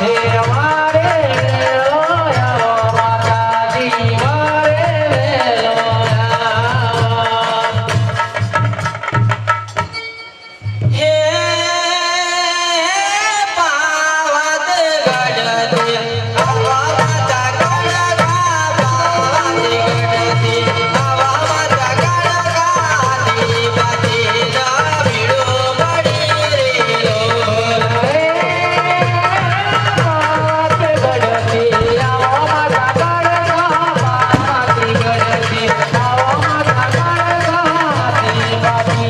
છે અમારે.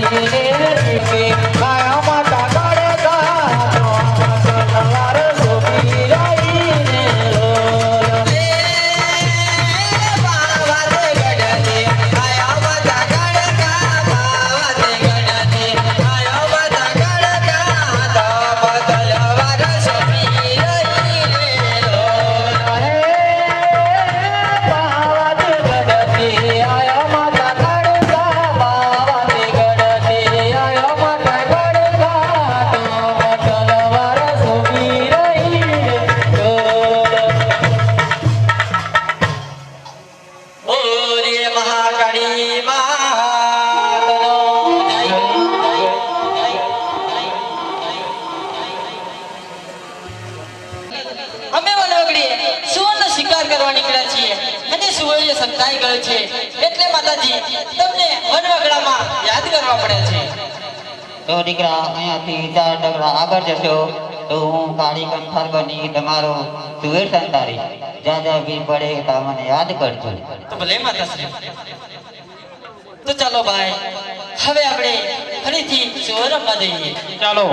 Thank. છીએ. અને સુવર્ય સંતાઈ ગયો છે. એટલે માતાજી તમને વનવગડામાં યાદ કરવા પડે છે. તો દીકરા અહીંયાથી ચાર ડગલા આગળ જશો તો હું કાળી કંઠાર બની તમારો સુવેર સંતારી. જ્યાં જ્યાં વીર પડે ત્યાં મને યાદ કરજો. તો ભલે માતાશ્રી. તો ચાલો ભાઈ હવે આપણે ફરીથી સુવર્ણમાં જઈએ ચાલો.